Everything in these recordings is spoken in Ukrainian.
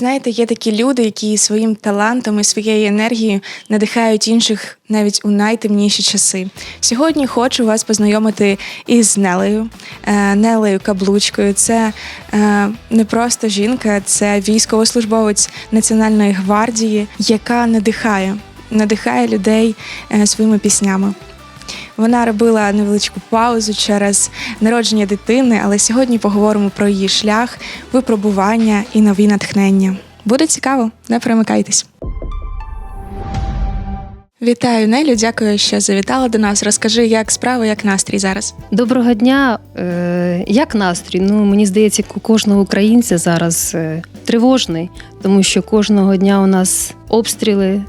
Знаєте, є такі люди, які своїм талантом і своєю енергією надихають інших навіть у найтемніші часи. Сьогодні хочу вас познайомити із Нелею, е, Нелею Каблучкою. Це е, не просто жінка, це військовослужбовець Національної гвардії, яка надихає, надихає людей е, своїми піснями. Вона робила невеличку паузу через народження дитини, але сьогодні поговоримо про її шлях, випробування і нові натхнення. Буде цікаво, не перемикайтесь. Вітаю, Нелю. Дякую, що завітала до нас. Розкажи, як справи, як настрій зараз. Доброго дня. Е, Як настрій? Ну мені здається, у кожного українця зараз е, тривожний, тому що кожного дня у нас обстріли,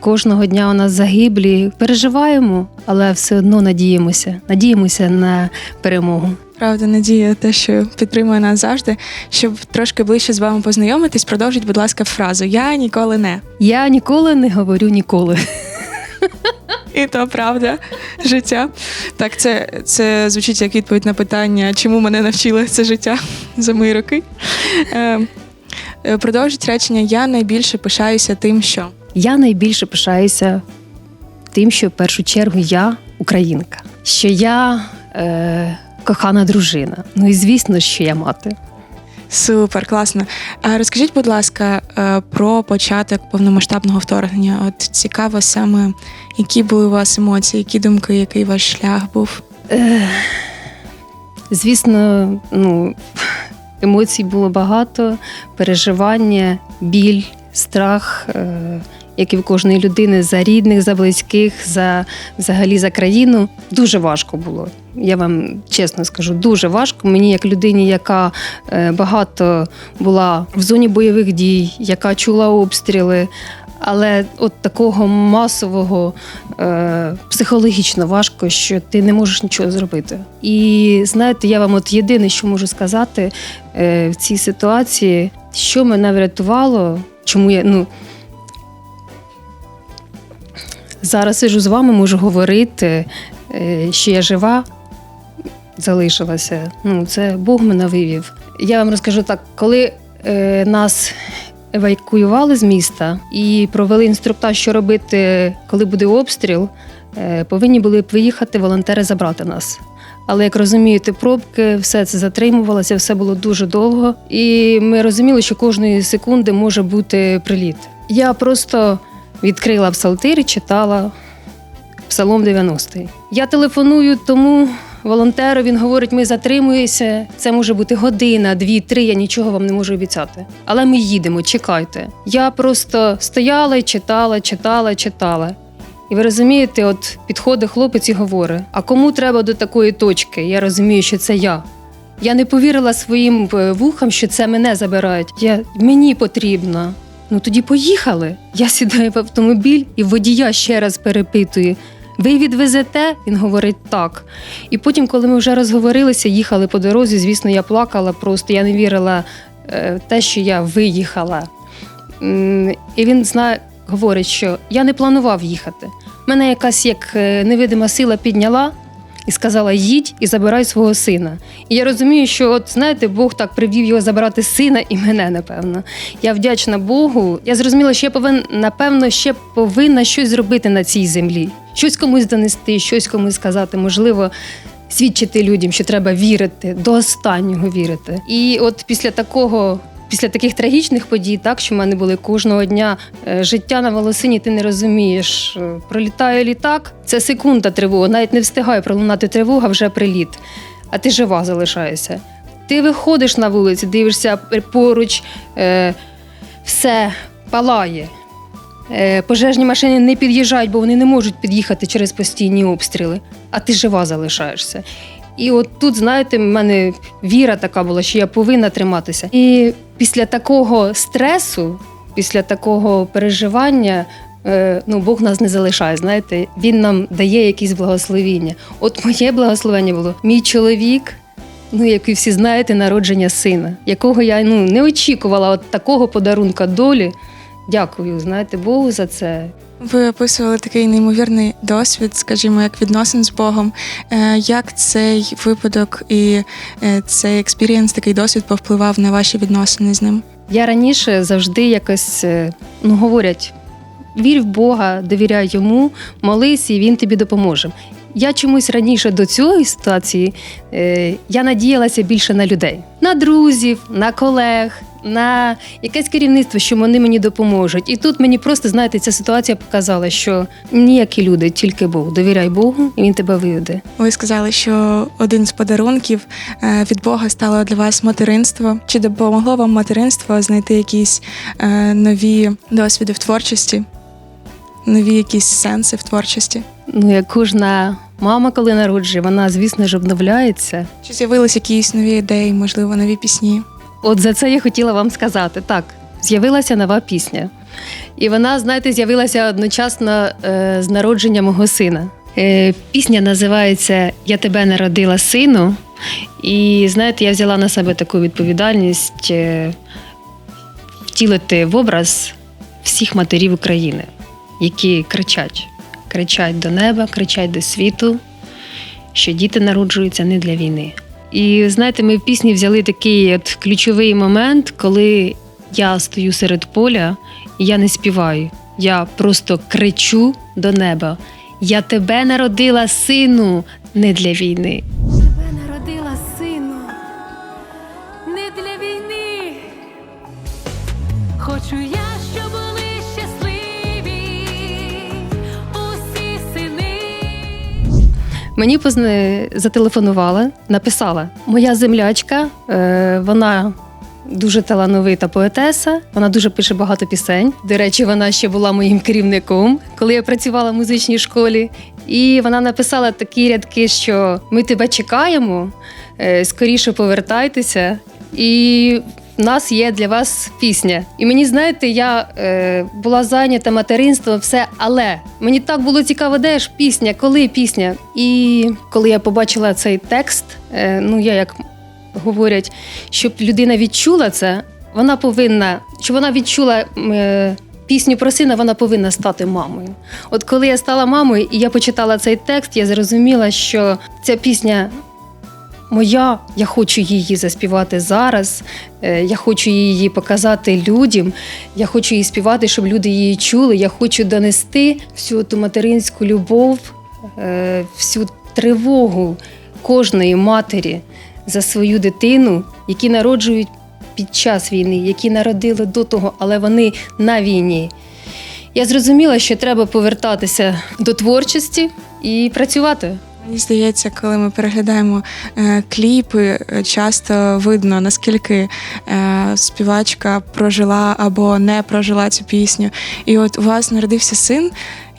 кожного дня у нас загиблі. Переживаємо, але все одно надіємося. Надіємося на перемогу. Правда, надія, те, що підтримує нас завжди. Щоб трошки ближче з вами познайомитись, продовжіть, будь ласка, фразу Я ніколи не. Я ніколи не говорю ніколи. І то правда життя. Так, це, це звучить як відповідь на питання, чому мене навчило це життя за мої роки. Е, е, продовжить речення Я найбільше пишаюся тим, що. Я найбільше пишаюся тим, що в першу чергу я українка, що я е, кохана дружина. Ну і звісно, що я мати. Супер, класно. А розкажіть, будь ласка, е, про початок повномасштабного вторгнення. От цікаво саме, які були у вас емоції, які думки, який ваш шлях був. Звісно, ну, емоцій було багато, переживання, біль, страх, е, як і в кожної людини, за рідних, за близьких, за взагалі за країну. Дуже важко було. Я вам чесно скажу, дуже важко. Мені, як людині, яка е, багато була в зоні бойових дій, яка чула обстріли. Але от такого масового е, психологічно важко, що ти не можеш нічого зробити. І знаєте, я вам от єдине, що можу сказати е, в цій ситуації, що мене врятувало, чому я ну зараз сижу з вами, можу говорити, е, що я жива, залишилася. Ну, це Бог мене вивів. Я вам розкажу так, коли е, нас евакуювали з міста і провели інструктаж, що робити, коли буде обстріл, е, повинні були приїхати волонтери забрати нас. Але як розумієте, пробки, все це затримувалося, все було дуже довго. І ми розуміли, що кожної секунди може бути приліт. Я просто відкрила псалтир і читала Псалом 90. Я телефоную тому волонтеру, він говорить, ми затримуємося. Це може бути година, дві, три. Я нічого вам не можу обіцяти. Але ми їдемо, чекайте. Я просто стояла і читала, читала, читала. І ви розумієте, от підходить хлопець і говорить: а кому треба до такої точки? Я розумію, що це я. Я не повірила своїм е, вухам, що це мене забирають. Я мені потрібно. Ну тоді поїхали. Я сідаю в автомобіль і водія ще раз перепитую. Ви відвезете? Він говорить так. І потім, коли ми вже розговорилися, їхали по дорозі, звісно, я плакала просто, я не вірила е, в те, що я виїхала. І він знає, говорить, що я не планував їхати. Мене якась як е, невидима сила підняла і сказала: їдь і забирай свого сина. І я розумію, що от знаєте, Бог так привів його забирати сина і мене, напевно. Я вдячна Богу. Я зрозуміла, що я повинна, напевно, ще повинна щось зробити на цій землі, щось комусь донести, щось комусь сказати, можливо. Свідчити людям, що треба вірити, до останнього вірити. І от після такого, після таких трагічних подій, так що в мене були кожного дня е, життя на волосині, ти не розумієш. Е, Пролітає літак, це секунда тривога, навіть не встигає пролунати тривога, вже приліт. А ти жива залишаєшся. Ти виходиш на вулицю, дивишся поруч, е, все палає. Е, Пожежні машини не під'їжджають, бо вони не можуть під'їхати через постійні обстріли, а ти жива залишаєшся. І от тут, знаєте, в мене віра така була, що я повинна триматися. І після такого стресу, після такого переживання, е, ну, Бог нас не залишає. Знаєте, Він нам дає якісь благословіння. От моє благословення було мій чоловік. Ну, як і всі знаєте, народження сина, якого я ну, не очікувала от такого подарунка долі. Дякую, знаєте, Богу за це. Ви описували такий неймовірний досвід, скажімо, як відносин з Богом. Е, Як цей випадок і е, цей експірієнс, такий досвід повпливав на ваші відносини з ним? Я раніше завжди якось е, ну, говорять: вір в Бога, довіряй йому, молись, і він тобі допоможе. Я чомусь раніше до цієї ситуації е, я надіялася більше на людей, на друзів, на колег, на якесь керівництво, що вони мені допоможуть. І тут мені просто, знаєте, ця ситуація показала, що ніякі люди, тільки Бог. Довіряй Богу, і він тебе виведе. Ви сказали, що один з подарунків е, від Бога стало для вас материнство. Чи допомогло вам материнство знайти якісь е, нові досвіди в творчості, нові якісь сенси в творчості? Ну, як кожна мама, коли народжує, вона, звісно ж, обновляється. Чи з'явились якісь нові ідеї, можливо, нові пісні? От за це я хотіла вам сказати. Так, з'явилася нова пісня. І вона, знаєте, з'явилася одночасно е, з народженням мого сина. Е, пісня називається Я тебе народила сину. І знаєте, я взяла на себе таку відповідальність е, втілити в образ всіх матерів України, які кричать, кричать до неба, кричать до світу, що діти народжуються не для війни. І знаєте, ми в пісні взяли такий от ключовий момент, коли я стою серед поля і я не співаю. Я просто кричу до неба: Я тебе народила, сину, не для війни. Мені позна... зателефонувала, написала: Моя землячка, е, вона дуже талановита поетеса, вона дуже пише багато пісень. До речі, вона ще була моїм керівником, коли я працювала в музичній школі. І вона написала такі рядки, що ми тебе чекаємо, е, скоріше повертайтеся. І нас є для вас пісня. І мені, знаєте, я е, була зайнята материнством, все, але мені так було цікаво, де ж пісня, коли пісня. І коли я побачила цей текст, е, ну я як говорять, щоб людина відчула це, вона повинна, щоб вона відчула. Е, Пісню про сина вона повинна стати мамою. От коли я стала мамою і я почитала цей текст, я зрозуміла, що ця пісня моя, я хочу її заспівати зараз. е, Я хочу її показати людям. Я хочу її співати, щоб люди її чули. Я хочу донести всю ту материнську любов, е, всю тривогу кожної матері за свою дитину, які народжують під час війни, які народили до того, але вони на війні. Я зрозуміла, що треба повертатися до творчості і працювати. Мені здається, коли ми переглядаємо е, кліпи, е, часто видно, наскільки е, співачка прожила або не прожила цю пісню. І от у вас народився син.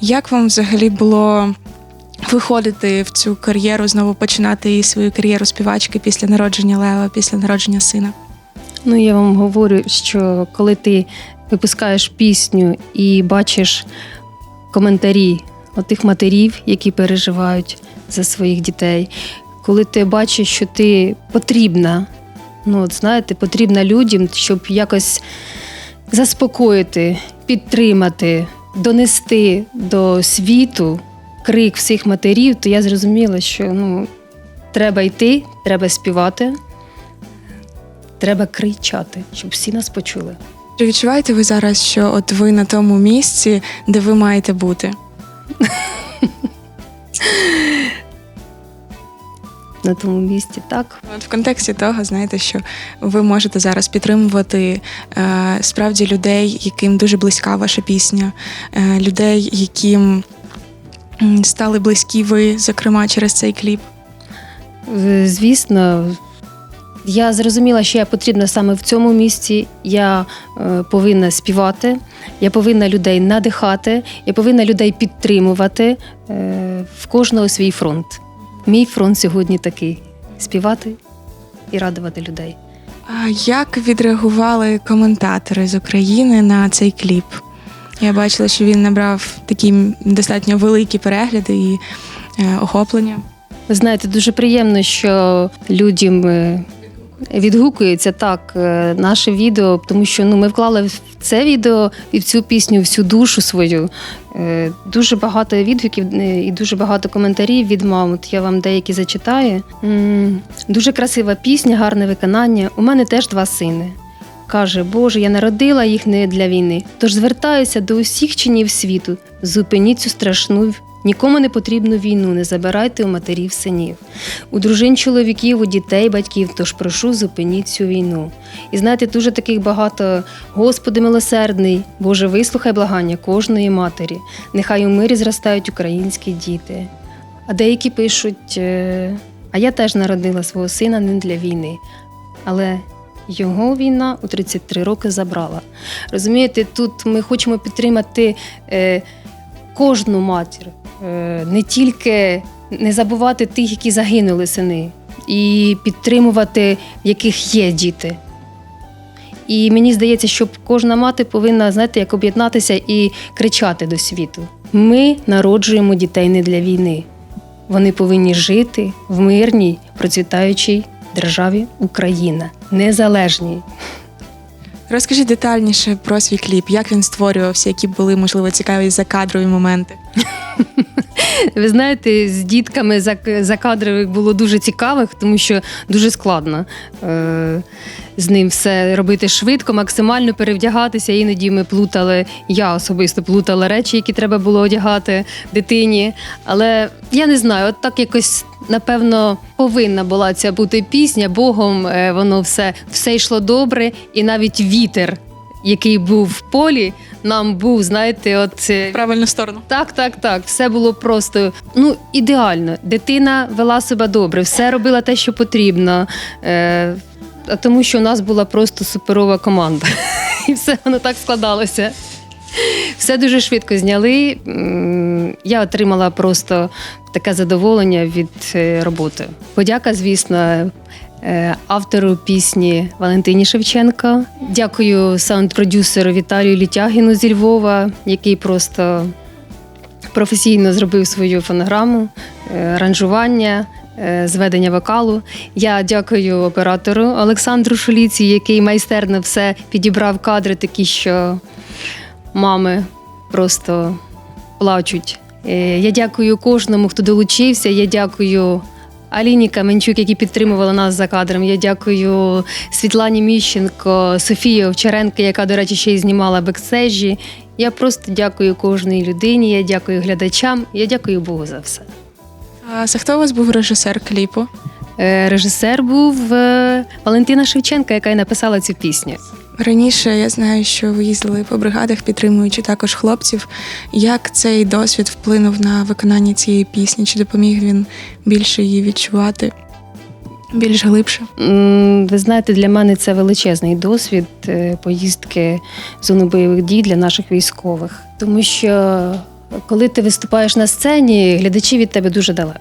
Як вам взагалі було виходити в цю кар'єру, знову починати і свою кар'єру співачки після народження Лева, після народження сина? Ну, я вам говорю, що коли ти випускаєш пісню і бачиш коментарі тих матерів, які переживають за своїх дітей, коли ти бачиш, що ти потрібна, ну от знаєте, потрібна людям, щоб якось заспокоїти, підтримати, донести до світу крик всіх матерів, то я зрозуміла, що ну, треба йти, треба співати, треба кричати, щоб всі нас почули. Чи відчуваєте ви зараз, що от ви на тому місці, де ви маєте бути? На тому місці так. От в контексті того, знаєте, що ви можете зараз підтримувати е, справді людей, яким дуже близька ваша пісня, е, людей, яким стали близькі ви, зокрема, через цей кліп. Звісно, я зрозуміла, що я потрібна саме в цьому місці. Я е, повинна співати, я повинна людей надихати, я повинна людей підтримувати. Е, в кожного свій фронт. Мій фронт сьогодні такий: співати і радувати людей. А як відреагували коментатори з України на цей кліп? Я бачила, що він набрав такі достатньо великі перегляди і е, охоплення. Ви знаєте, дуже приємно, що людям е, відгукується так е, наше відео, тому що ну, ми вклали в це відео і в цю пісню всю душу свою. Е, Дуже багато відгуків е, і дуже багато коментарів від мам. От я вам деякі зачитаю. Дуже красива пісня, гарне виконання. У мене теж два сини. каже: Боже, я народила їх не для війни. Тож звертаюся до усіх чинів світу. Зупиніть цю страшну. Нікому не потрібну війну, не забирайте у матерів синів, у дружин чоловіків, у дітей, батьків. Тож прошу, зупиніть цю війну. І знаєте, дуже таких багато. Господи милосердний, Боже, вислухай благання кожної матері. Нехай у мирі зростають українські діти. А деякі пишуть: е, а я теж народила свого сина не для війни. Але його війна у 33 роки забрала. Розумієте, тут ми хочемо підтримати е, кожну матір, не тільки не забувати тих, які загинули сини, і підтримувати, в яких є діти. І мені здається, що кожна мати повинна, знаєте, як об'єднатися і кричати до світу. Ми народжуємо дітей не для війни. Вони повинні жити в мирній, процвітаючій державі Україна, незалежній. Розкажіть детальніше про свій кліп, як він створювався, які були, можливо, цікаві закадрові моменти. Ви знаєте, з дітками зак- закадрових було дуже цікавих, тому що дуже складно е- з ним все робити швидко, максимально перевдягатися. Іноді ми плутали, я особисто плутала речі, які треба було одягати дитині. Але я не знаю, от так якось. Напевно, повинна була ця бути пісня. Богом е, воно все, все йшло добре, і навіть вітер, який був в полі, нам був, знаєте, от е, правильну сторону. так, так, так. Все було просто ну ідеально. Дитина вела себе добре, все робила те, що потрібно. А тому що у нас була просто суперова команда. І все воно так складалося. Все дуже швидко зняли. Я отримала просто таке задоволення від е, роботи. Подяка, звісно, е, автору пісні Валентині Шевченко. Дякую саунд-продюсеру Віталію Літягіну зі Львова, який просто професійно зробив свою фонограму, е, аранжування. Е, Зведення вокалу. Я дякую оператору Олександру Шуліці, який майстерно все підібрав кадри, такі, що мами просто плачуть. Е, Я дякую кожному, хто долучився. Я дякую Аліні Каменчук, які підтримували нас за кадром. Я дякую Світлані Міщенко, Софії Овчаренко, яка, до речі, ще й знімала бекстежі. Я просто дякую кожній людині. Я дякую глядачам. Я дякую Богу за все. А за хто у вас був режисер кліпу? Е, Режисер був е, Валентина Шевченка, яка й написала цю пісню. Раніше я знаю, що ви їздили по бригадах, підтримуючи також хлопців. Як цей досвід вплинув на виконання цієї пісні? Чи допоміг він більше її відчувати? Більш глибше? М, Ви знаєте, для мене це величезний досвід е, поїздки в зону бойових дій для наших військових. Тому що коли ти виступаєш на сцені, глядачі від тебе дуже далеко.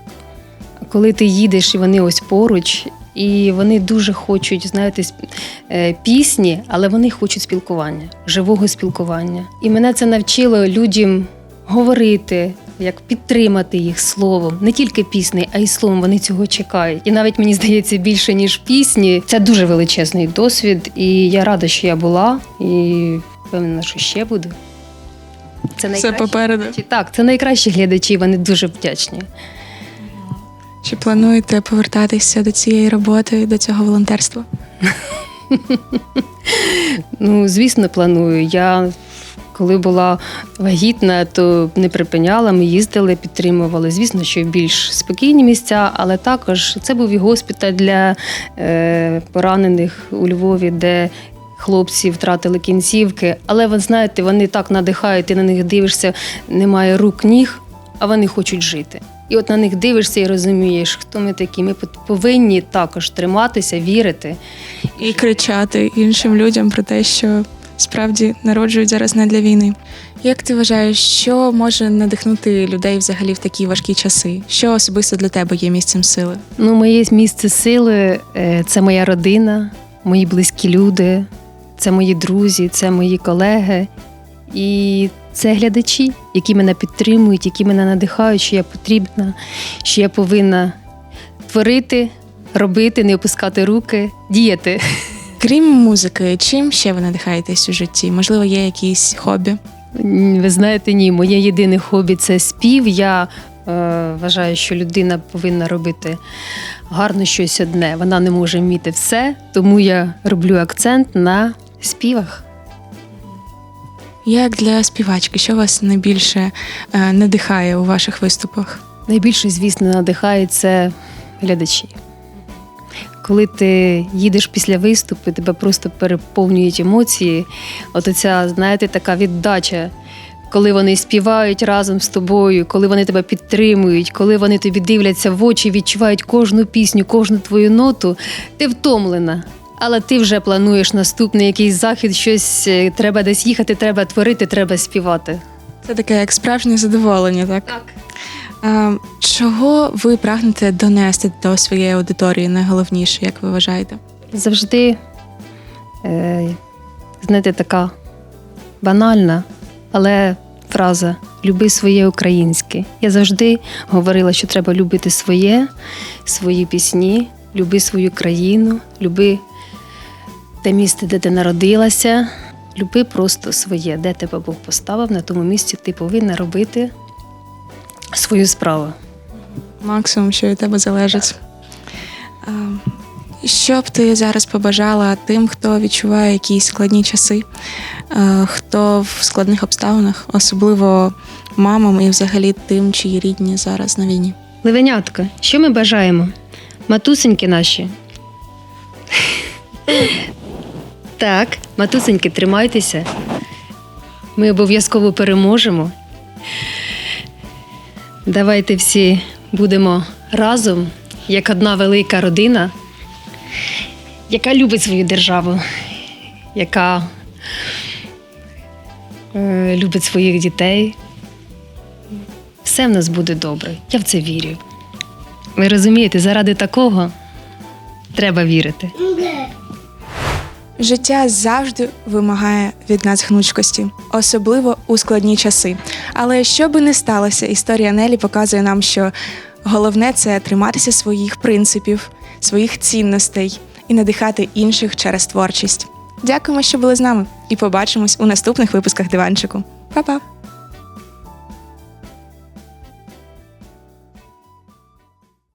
Коли ти їдеш і вони ось поруч, і вони дуже хочуть, знаєте, е, пісні, але вони хочуть спілкування, живого спілкування. І мене це навчило людям говорити, як підтримати їх словом, не тільки пісні, а й словом. Вони цього чекають. І навіть мені здається, більше ніж пісні. Це дуже величезний досвід, і я рада, що я була, і впевнена, що ще буду. Це Все найкращі попереду. глядачі. Так, це найкращі глядачі, вони дуже вдячні. Чи плануєте повертатися до цієї роботи, до цього волонтерства? Ну, звісно, планую. Я коли була вагітна, то не припиняла. Ми їздили, підтримували. Звісно, що більш спокійні місця, але також це був і госпіталь для е, поранених у Львові, де хлопці втратили кінцівки. Але ви знаєте, вони так надихають, ти на них дивишся, немає рук, ніг, а вони хочуть жити. І от на них дивишся і розумієш, хто ми такі. Ми повинні також триматися, вірити. І кричати іншим людям про те, що справді народжують зараз не для війни. Як ти вважаєш, що може надихнути людей взагалі в такі важкі часи? Що особисто для тебе є місцем сили? Ну, моє місце сили е, це моя родина, мої близькі люди, це мої друзі, це мої колеги. І це глядачі, які мене підтримують, які мене надихають, що я потрібна, що я повинна творити, робити, не опускати руки, діяти. Крім музики, чим ще ви надихаєтесь у житті? Можливо, є якісь хобі? Ви знаєте, ні, моє єдине хобі це спів. Я е, вважаю, що людина повинна робити гарно щось одне. Вона не може вміти все, тому я роблю акцент на співах. Як для співачки, що вас найбільше е, надихає у ваших виступах? Найбільше, звісно, надихає це глядачі. Коли ти їдеш після виступу, тебе просто переповнюють емоції. От оця, знаєте, така віддача, коли вони співають разом з тобою, коли вони тебе підтримують, коли вони тобі дивляться в очі, відчувають кожну пісню, кожну твою ноту, ти втомлена. Але ти вже плануєш наступний якийсь захід, щось е, треба десь їхати, треба творити, треба співати. Це таке як справжнє задоволення, так? Так. Е, чого ви прагнете донести до своєї аудиторії найголовніше, як ви вважаєте? завжди, е, знаєте, така банальна, але фраза Люби своє українське. Я завжди говорила, що треба любити своє, свої пісні, люби свою країну, люби те місце, де ти народилася. Люби просто своє, де тебе Бог поставив, на тому місці ти повинна робити свою справу. Максимум, що від тебе залежить. Е, Що б ти зараз побажала тим, хто відчуває якісь складні часи, е, хто в складних обставинах, особливо мамам і взагалі тим, чиї рідні зараз на війні? Левенятка, що ми бажаємо? Матусеньки наші. Так, матусеньки, тримайтеся. Ми обов'язково переможемо. Давайте всі будемо разом, як одна велика родина, яка любить свою державу, яка е, любить своїх дітей. Все в нас буде добре. Я в це вірю. Ви розумієте, заради такого треба вірити. Життя завжди вимагає від нас гнучкості, особливо у складні часи. Але що би не сталося, історія Нелі показує нам, що головне це триматися своїх принципів, своїх цінностей і надихати інших через творчість. Дякуємо, що були з нами, і побачимось у наступних випусках диванчику. Па-па!